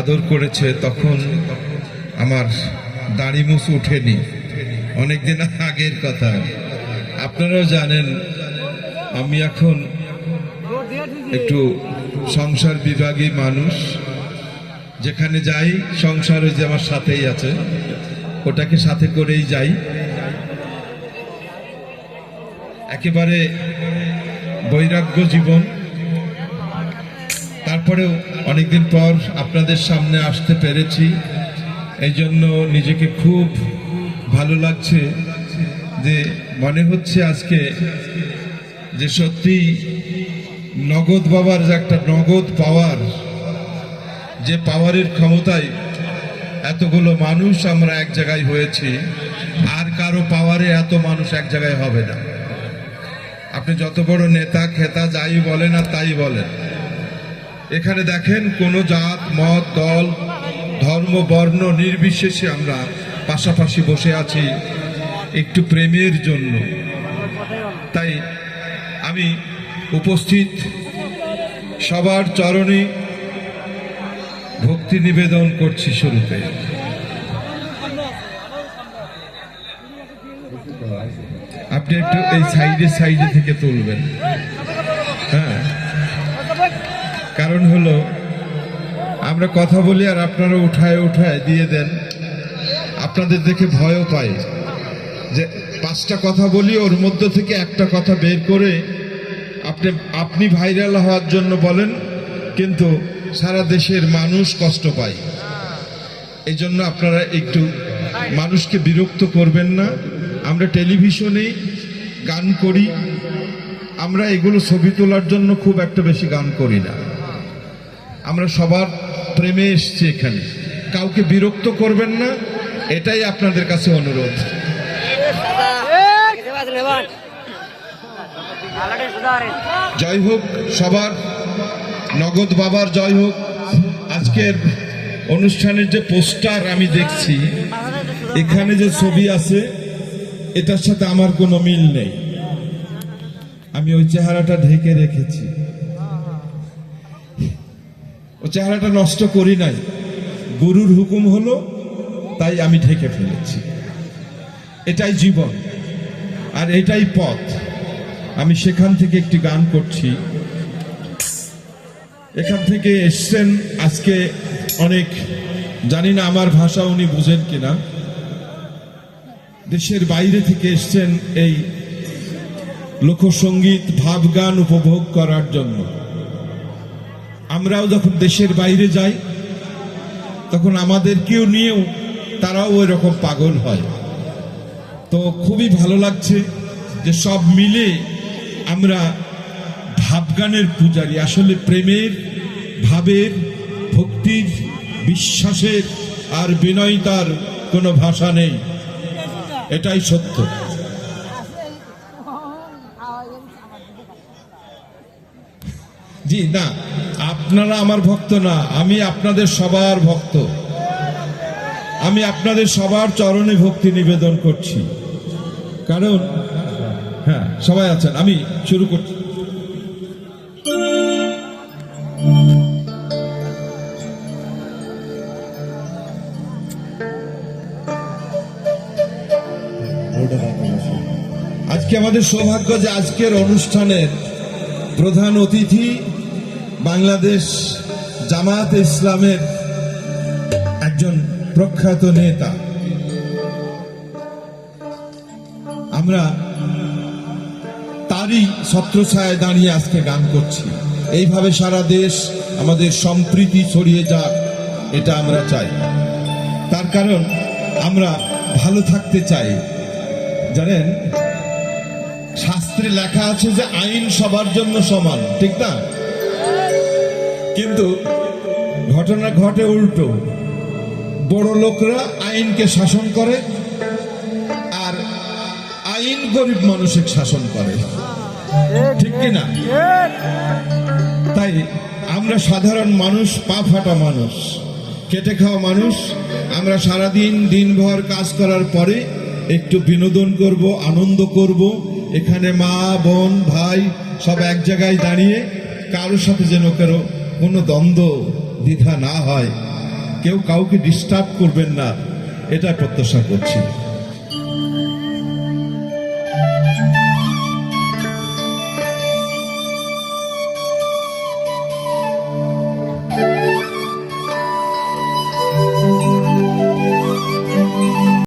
আদর করেছে, তখন আমার দাড়ি মুছ উঠেনি। অনেকদিন আগের কথা। আপনারাও জানেন, আমি এখন একটু সংসার বিভাগী মানুষ। যেখানে যাই, সংসার ওই যে আমার সাথেই আছে। ওটাকে সাথে করেই যাই। একেবারে বৈরাগ্য জীবন। তারপরেও অনেকদিন পর আপনাদের সামনে আসতে পেরেছি। এই জন্য নিজেকে খুব ভালো লাগছে যে মনে হচ্ছে আজকে যে সত্যি নগদ বাবার যে একটা নগদ পাওয়ার, যে পাওয়ারের ক্ষমতায় এতগুলো মানুষ আমরা এক জায়গায় হয়েছি, আর কারও পাওয়ারে এত মানুষ এক জায়গায় হবে না। আপনি যত বড় নেতা, খেতা যাই বলেন আর তাই বলেন। এখানে দেখেন কোন জাত, মত, দল, ধর্ম, বর্ণ নির্বিশেষে আমরা পাশাপাশি বসে আছি একটু প্রেমের জন্য। তাই আমি উপস্থিত সবার চরণে ভক্তি নিবেদন করছি শুরুতে। আপনি একটু এই সাইডে সাইডে থেকে তুলবেন। হ্যাঁ। কারণ হলো, আমরা কথা বলি আর আপনারা উঠায় উঠায় দিয়ে দেন। আপনাদের দেখে ভয়ও পাই যে পাঁচটা কথা বলি, ওর মধ্য থেকে একটা কথা বের করে আপনি আপনি ভাইরাল হওয়ার জন্য বলেন, কিন্তু সারা দেশের মানুষ কষ্ট পায়। এই জন্য আপনারা একটু মানুষকে বিরক্ত করবেন না। আমরা টেলিভিশনে গান করি, আমরা এগুলো ছবি তোলার জন্য খুব একটা বেশি গান করি না। আমরা সবার প্রেমে এসছি এখানে। কাউকে বিরক্ত করবেন না, এটাই আপনাদের কাছে অনুরোধ। জয় হোক সবার, নগদ বাবার জয় হোক। আজকের অনুষ্ঠানের যে পোস্টার আমি দেখছি, এখানে যে ছবি আছে, এটার সাথে আমার কোনো মিল নেই। আমি ওই চেহারাটা ঢেকে রেখেছি। ও চেহারাটা নষ্ট করি নাই। গুরুর হুকুম হলো, তাই আমি ঢেকে ফেলেছি। এটাই জীবন, আর এটাই পথ। আমি সেখান থেকে একটি গান করছি। এখান থেকে এসছেন আজকে অনেক, জানি না আমার ভাষা উনি বুঝেন কিনা। দেশের বাইরে থেকে এসছেন এই লোকসঙ্গীত ভাবগান উপভোগ করার জন্য। আমরাও যখন দেশের বাইরে যাই তখন আমাদেরকেও নিয়েও তারাও ওই রকম পাগল হয়। তো খুবই ভালো লাগছে যে সব মিলে আমরা ভাবগানের পূজারি আসলে প্রেমের ভাবের ভক্তির বিশ্বাসের আর বিনয়তার কোনো ভাষা নেই। এটাই সত্য। জি না। আপনারা আমার ভক্ত না, আমি আপনাদের সবার ভক্ত। আমি আপনাদের সবার চরণে ভক্তি নিবেদন করছি। কারণ হ্যাঁ সবাই আছেন, আমি শুরু করছি। আজকে আমাদের সৌভাগ্য যে আজকের অনুষ্ঠানের প্রধান অতিথি বাংলাদেশ জামাত ইসলামের একজন প্রখ্যাত নেতা। আমরা তারই ছত্রছায়ায় দাঁড়িয়ে আজকে গান করছি। এইভাবে সারা দেশ আমাদের সম্প্রীতি ছড়িয়ে যাক, এটা আমরা চাই। তার কারণ আমরা ভালো থাকতে চাই। জানেন, শাস্ত্রে লেখা আছে যে আইন সবার জন্য সমান, ঠিক না? কিন্তু ঘটনা ঘটে উল্টো। বড় লোকরা আইনকে শাসন করে আর আইন গরিব মানুষের শাসন করে। ঠিক কিনা তাই আমরা সাধারণ মানুষ, পা ফাটা মানুষ, কেটে খাওয়া মানুষ, আমরা সারাদিন দিনভর কাজ করার পরে একটু বিনোদন করব, আনন্দ করব, এখানে মা, বোন, ভাই সব এক জায়গায় দাঁড়িয়ে কারোর সাথে যেন কারও কোনো দ্বন্দ্ব দ্বিধা না হয়। কেউ কাউকে ডিস্টার্ব করবেন না। এটা প্রত্যাশা করছি।